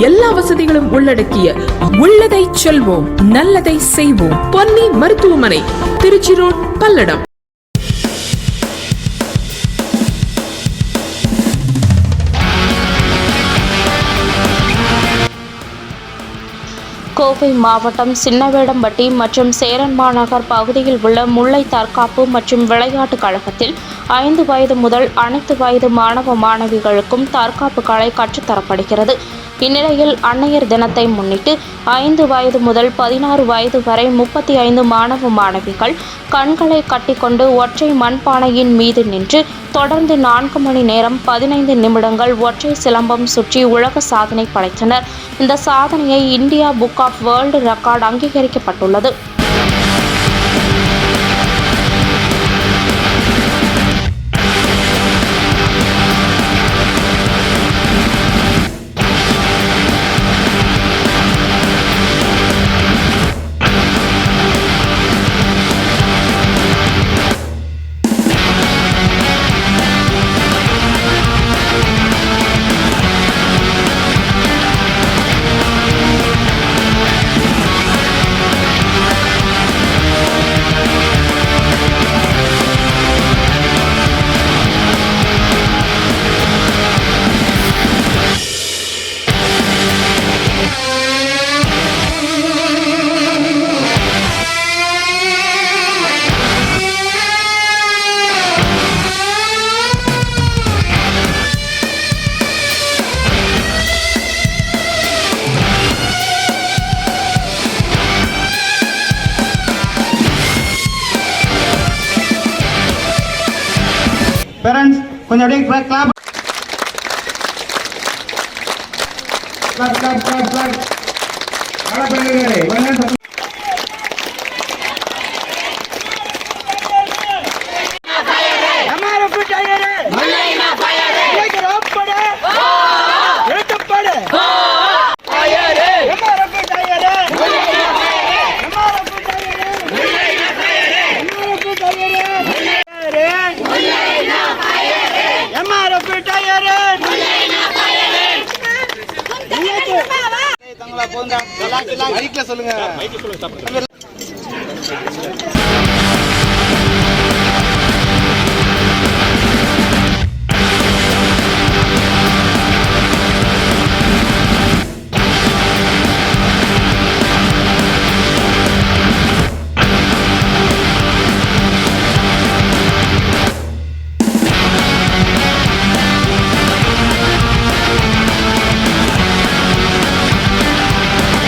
எல்லா வசதிகளும் உள்ளடக்கிய உள்ளதை செல்வோம் நல்லதை செய்வோம். பொன்னி மருத்துவமனை திருச்சி ரோட் பல்லடம். கோவை மாவட்டம் சின்னவேடம்பட்டி மற்றும் சேரன் மாநகர் பகுதியில் உள்ள முல்லை தற்காப்பு மற்றும் விளையாட்டுக் கழகத்தில் ஐந்து வயது முதல் அனைத்து வயது மாணவ மாணவிகளுக்கும் தற்காப்பு கலை கற்றுத்தரப்படுகிறது. இந்நிலையில் அன்னையர் தினத்தை முன்னிட்டு ஐந்து வயது முதல் பதினாறு வயது வரை முப்பத்தி ஐந்து மாணவ மாணவிகள் கண்களை கட்டிக்கொண்டு ஒற்றை மண்பானையின் மீது நின்று தொடர்ந்து நான்கு மணி நேரம் பதினைந்து நிமிடங்கள் ஒற்றை சிலம்பம் சுற்றி உலக சாதனை படைத்தனர். இந்த சாதனையை India book of world record அங்கீகரிக்கப்பட்டுள்ளது. பேரண்ட்ஸ் கொஞ்சம் அப்படியே clap clap clap clap clap தங்களா போங்க சொல்லுங்க.